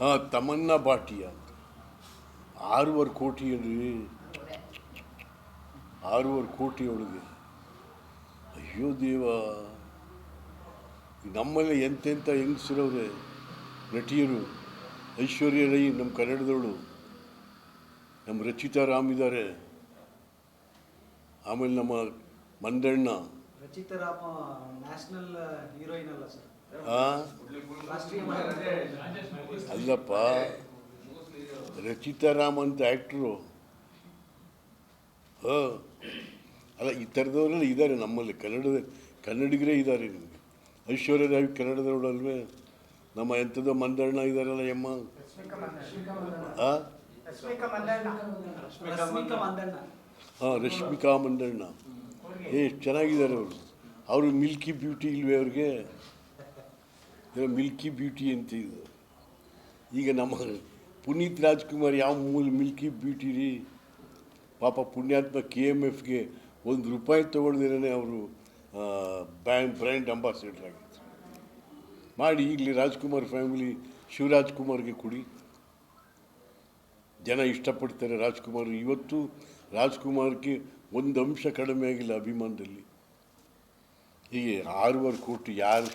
ಹಾಂ ತಮನ್ನಾ ಭಾಟಿಯಾ ಅಂತ. ಆರೂವರೆ ಕೋಟಿ ಅಲ್ರಿ ಆರೂವರೆ ಕೋಟಿ ಒಳಗೆ ಅಯ್ಯೋ ದೇವ ನಮ್ಮಲ್ಲಿ ಎಂತೆಂಥ ಹೆಂಗಸರವ್ರೆ ನಟಿಯರು ಐಶ್ವರ್ಯ ರೈ ನಮ್ಮ ಕನ್ನಡದವಳು ನಮ್ಮ ರಚಿತಾ ರಾಮ್ ಇದ್ದಾರೆ ಆಮೇಲೆ ನಮ್ಮ ಮಂದಣ್ಣ. ರಚಿತಾ ಅಲ್ಲಪ್ಪ ರಚಿತಾ ರಾಮ್ ಅಂತ ಆ್ಯಕ್ಟ್ರು ಹಾಂ. ಅಲ್ಲ ಈ ಥರದವರೆಲ್ಲ ಇದ್ದಾರೆ ನಮ್ಮಲ್ಲಿ ಕನ್ನಡದ ಕನ್ನಡಿಗರೇ ಇದ್ದಾರೆ ನಿಮಗೆ. ಐಶ್ವರ್ಯ ರಾಯ್ ಅಲ್ವೇ ನಮ್ಮ ಎಂಥದ್ದು ಮಂದಣ್ಣ ಇದ್ದಾರಲ್ಲ ಯಮ್ಮ? ಹಾಂ ರಶ್ಮಿಕಾ ಮಂದಣ್ಣ. ಹಾಂ ರಶ್ಮಿಕಾ ಮಂದಣ್ಣ. ಏ ಚೆನ್ನಾಗಿದ್ದಾರೆ ಅವರು. ಅವರು ಮಿಲ್ಕಿ ಬ್ಯೂಟಿ ಇಲ್ವೇ ಅವ್ರಿಗೆ? ಮಿಲ್ಕಿ ಬ್ಯೂಟಿ ಅಂತ ಇದು. ಈಗ ನಮ್ಮ ಪುನೀತ್ ರಾಜ್ಕುಮಾರ್ ಯಾವ ಮೂಲ ಮಿಲ್ಕಿ ಬ್ಯೂಟಿ ರೀ ಪಾಪ ಪುಣ್ಯಾತ್ಮ ಕೆ ಎಂ ಎಫ್ಗೆ ಒಂದು ರೂಪಾಯಿ ತೊಗೊಳ್ದಿರೇ ಅವರು ಬ್ಯಾಂಕ್ ಬ್ರ್ಯಾಂಡ್ ಅಂಬಾಸಿಡರ್ ಆಗಿತ್ತು ಮಾಡಿ ಈಗಲೇ ರಾಜ್ಕುಮಾರ್ ಫ್ಯಾಮಿಲಿ ಶಿವರಾಜ್ ಕುಮಾರ್ಗೆ ಕೊಡಿ. ಜನ ಇಷ್ಟಪಡ್ತಾರೆ ರಾಜ್ಕುಮಾರ್. ಇವತ್ತು ರಾಜ್ಕುಮಾರ್ಗೆ ಒಂದು ಅಂಶ ಕಡಿಮೆ ಆಗಿಲ್ಲ ಅಭಿಮಾನದಲ್ಲಿ. ಹೀಗೆ ಆರೂವರೆ ಕೋಟಿ ಯಾರು